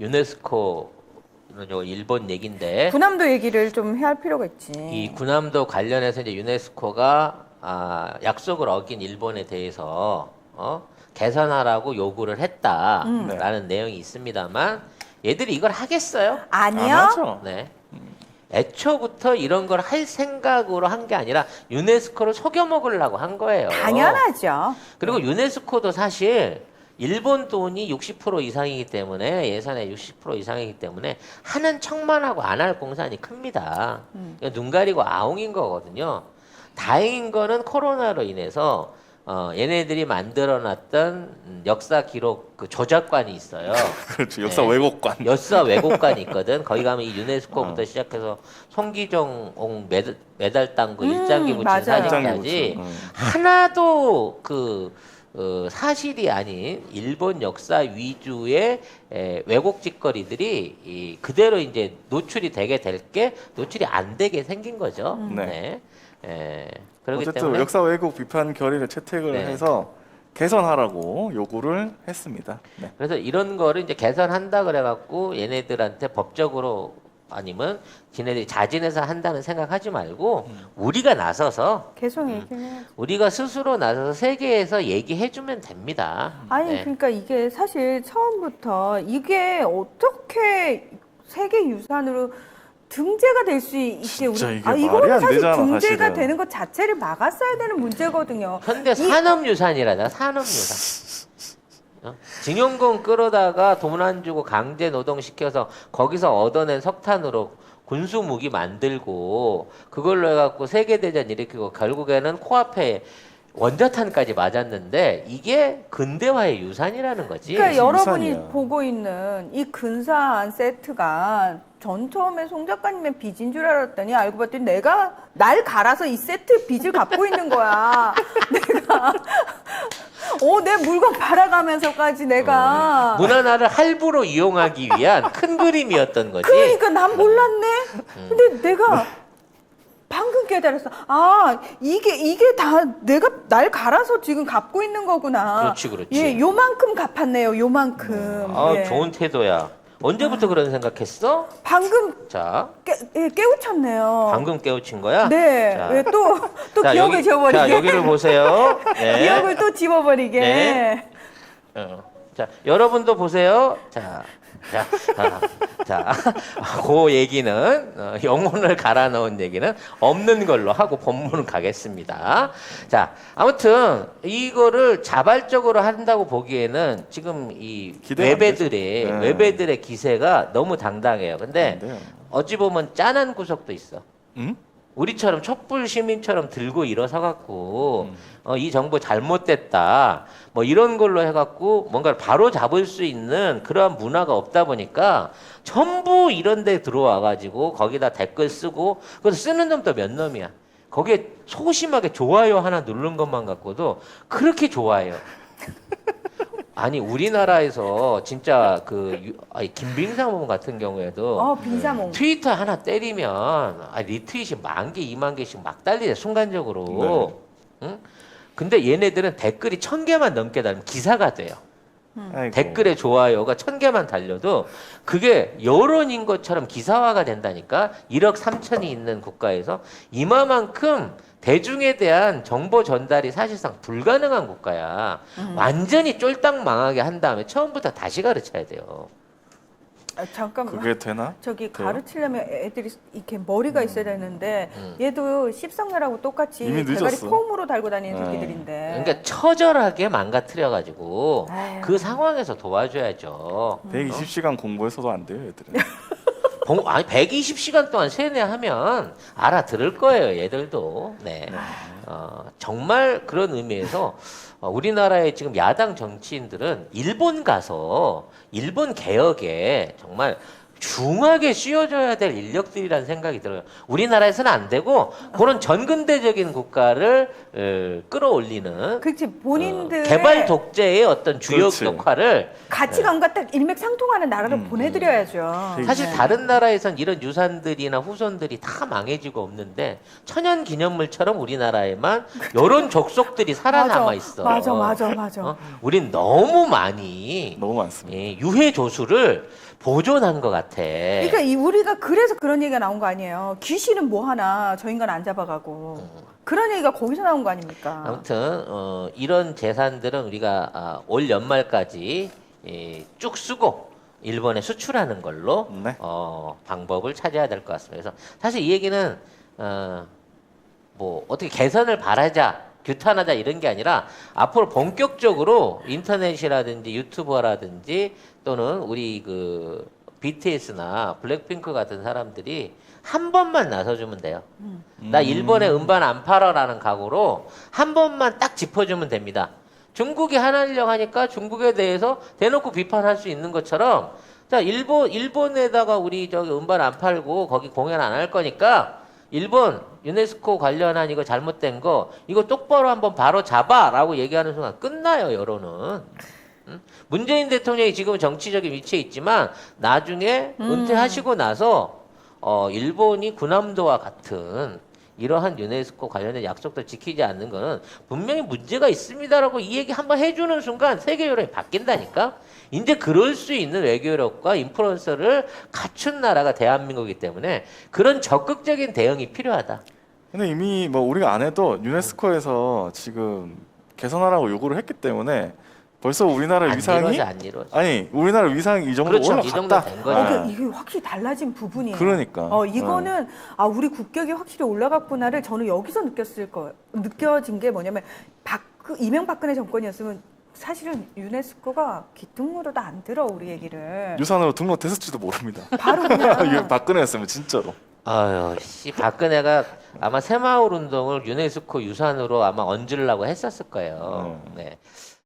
유네스코는 요 일본 얘긴데 군함도 얘기를 좀 해야 할 필요가 있지. 이 군함도 관련해서 이제 유네스코가 아, 약속을 어긴 일본에 대해서 어? 개선하라고 요구를 했다라는 내용이 있습니다만 얘들이 이걸 하겠어요? 아니요. 안 하죠. 네. 애초부터 이런 걸 할 생각으로 한 게 아니라 유네스코를 속여 먹으려고 한 거예요. 당연하죠. 그리고 유네스코도 사실 일본 돈이 60% 이상이기 때문에 예산의 60% 이상이기 때문에 하는 척만 하고 안 할 공산이 큽니다. 이거 눈 가리고 아웅인 거거든요. 다행인 거는 코로나로 인해서 어, 얘네들이 만들어놨던 음, 역사 기록 그 조작관이 있어요. 그렇죠. 역사 네. 왜곡관. 역사 왜곡관이 있거든. 거기 가면 이 유네스코부터 어. 시작해서 송기종 메달, 메달 땅그 음, 일장기 맞아요. 사진까지 음. 하나도 그 어, 사실이 아닌 일본 역사 위주의 에, 왜곡 짓거리들이 이, 그대로 이제 노출이 되게 될 게 노출이 안 되게 생긴 거죠. 네. 네. 에, 그렇기 어쨌든 때문에 역사 왜곡 비판 결의를 채택을 네. 해서 개선하라고 요구를 했습니다. 네. 그래서 이런 거를 이제 개선한다 그래갖고 얘네들한테 법적으로 아니면 지네들이 자진해서 한다는 생각하지 말고 우리가 나서서 계속 얘기해. 우리가 스스로 나서서 세계에서 얘기해주면 됩니다. 아니 네. 그러니까 이게 사실 처음부터 이게 어떻게 세계 유산으로 등재가 될 수 있게 우리 이게 아 말이 이거는 안 사실 되잖아, 등재가 사실은. 되는 것 자체를 막았어야 되는 문제거든요. 현대 산업유산이라다 산업유산. 어? 징용군 끌어다가 돈 안 주고 강제 노동시켜서 거기서 얻어낸 석탄으로 군수 무기 만들고 그걸로 해갖고 세계대전 일으키고 결국에는 코앞에 원자탄까지 맞았는데 이게 근대화의 유산이라는 거지. 그러니까 여러분이 유산이야. 보고 있는 이 근사한 세트가 전 처음에 송 작가님의 빚인 줄 알았더니 알고 봤더니 내가 날 갈아서 이 세트 빚을 갚고 있는 거야. 내가 어내 물건 팔아가면서까지 내가 문 하나를 할부로 이용하기 위한 큰 그림이었던 거지. 그러니까 난 몰랐네. 음. 근데 내가 방금 깨달았어. 아 이게 이게 다 내가 날 갈아서 지금 갚고 있는 거구나. 그렇지, 그렇지. 예, 요만큼 갚았네요. 요만큼. 아, 예. 좋은 태도야. 언제부터 그런 생각했어? 방금 자, 깨, 예, 깨우쳤네요. 방금 깨우친 거야? 네. 자, 왜 또, 또 자, 기억을 여기, 지워버리게. 자, 여기를 보세요. 네. 기억을 또 지워버리게. 네. 어. 자, 여러분도 보세요. 자, 자, 자, 자, 그 얘기는 어, 영혼을 갈아 넣은 얘기는 없는 걸로 하고 본문 가겠습니다. 자, 아무튼 이거를 자발적으로 한다고 보기에는 지금 이 외배들의. 네. 외배들의 기세가 너무 당당해요. 근데. 어찌 보면 짠한 구석도 있어. 음? 우리처럼 촛불 시민처럼 들고 일어서 갖고 음. 어, 이 정부 잘못됐다 뭐 이런 걸로 해갖고 뭔가를 바로 잡을 수 있는 그러한 문화가 없다 보니까 전부 이런 데 들어와 가지고 거기다 댓글 쓰고 그래서 쓰는 놈도 몇 놈이야 거기에 소심하게 좋아요 하나 누른 것만 갖고도 그렇게 좋아해요 아니 우리나라에서 진짜 그 유- 아니, 김빙삼 같은 경우에도 어, 빈사몽. 트위터 하나 때리면 아, 리트윗이 만 개, 이만 개씩 막 달리네 순간적으로. 응? 근데 얘네들은 댓글이 천 개만 넘게 달면 기사가 돼요. 아이고. 댓글에 좋아요가 천 개만 달려도 그게 여론인 것처럼 기사화가 된다니까. 1억 3천이 있는 국가에서 이마만큼 대중에 대한 정보 전달이 사실상 불가능한 국가야. 완전히 쫄딱 망하게 한 다음에 처음부터 다시 가르쳐야 돼요. 아, 잠깐만. 그게 되나? 저기 돼요? 가르치려면 애들이 이렇게 머리가 있어야 되는데 음. 얘도 십성렬하고 똑같이 이미 대가리 늦었어. 폼으로 달고 다니는 네. 새끼들인데. 그러니까 처절하게 망가뜨려 가지고 아유. 그 상황에서 도와줘야죠. 120시간 공부해서도 안 돼요, 애들은. 봉- 아니 120시간 동안 세뇌하면 알아들을 거예요, 얘들도. 네. 어, 정말 그런 의미에서 어, 우리나라의 지금 야당 정치인들은 일본 가서 일본 개혁에 정말 중하게 씌워줘야 될 인력들이라는 생각이 들어요. 우리나라에서는 안 되고 그런 전근대적인 국가를 어, 끌어올리는 그렇지 본인들의 어, 개발 독재의 어떤 주요 그렇지. 역할을 가치관과 딱 일맥상통하는 나라로 음, 보내드려야죠. 사실 네. 다른 나라에선 이런 유산들이나 후손들이 다 망해지고 없는데 천연 기념물처럼 우리나라에만 이런 족속들이 살아남아 있어. 맞아, 맞아, 맞아. 어? 우린 너무 많이 너무 많습니다. 예, 유해 조수를 보존한 것 같아. 그러니까 이 우리가 그래서 그런 얘기가 나온 거 아니에요. 귀신은 뭐 하나 저 인간 안 잡아가고 그런 얘기가 거기서 나온 거 아닙니까? 아무튼 어, 이런 재산들은 우리가 아, 올 연말까지 예, 쭉 쓰고 일본에 수출하는 걸로 네. 어, 방법을 찾아야 될 것 같습니다. 그래서 사실 이 얘기는 어, 뭐 어떻게 개선을 바라자 규탄하자 이런 게 아니라 앞으로 본격적으로 인터넷이라든지 유튜버라든지 또는 우리 그 BTS나 블랙핑크 같은 사람들이 한 번만 나서주면 돼요. 나 일본에 음반 안 팔아라는 각오로 한 번만 딱 짚어주면 됩니다. 중국이 한한령 하니까 중국에 대해서 대놓고 비판할 수 있는 것처럼 자 일본 일본에다가 우리 저기 음반 안 팔고 거기 공연 안 할 거니까 일본 유네스코 관련한 이거 잘못된 거 이거 똑바로 한번 바로 잡아라고 얘기하는 순간 끝나요 여론은. 음? 문재인 대통령이 지금 정치적인 위치에 있지만 나중에 은퇴하시고 나서 어, 일본이 군함도와 같은 이러한 유네스코 관련된 약속들 지키지 않는 거는 분명히 문제가 있습니다라고 이 얘기 한번 해주는 순간 세계 여론이 바뀐다니까. 이제 그럴 수 있는 외교력과 인플루언서를 갖춘 나라가 대한민국이기 때문에 그런 적극적인 대응이 필요하다. 근데 이미 뭐 우리가 안 해도 유네스코에서 지금 개선하라고 요구를 했기 때문에 벌써 우리나라 안 위상이 이루어져 안 이루어져. 아니 우리나라 위상이 이 정도 그렇죠. 이 정도 올라갔다. 된 어, 거죠. 아, 그러니까 이게 확실히 달라진 부분이에요. 그러니까. 어, 이거는 아 우리 국격이 확실히 올라갔구나를 저는 여기서 느꼈을 거예요. 느껴진 게 뭐냐면 박 이명박근혜 정권이었으면 사실은 유네스코가 기둥으로도 안 들어 우리 얘기를. 유산으로 등록됐을지도 모릅니다. 바로 그냥 이게 박근혜였으면 진짜로. 아유, 씨, 박근혜가 아마 새마을 운동을 유네스코 유산으로 아마 얹으려고 했었을 거예요. 네.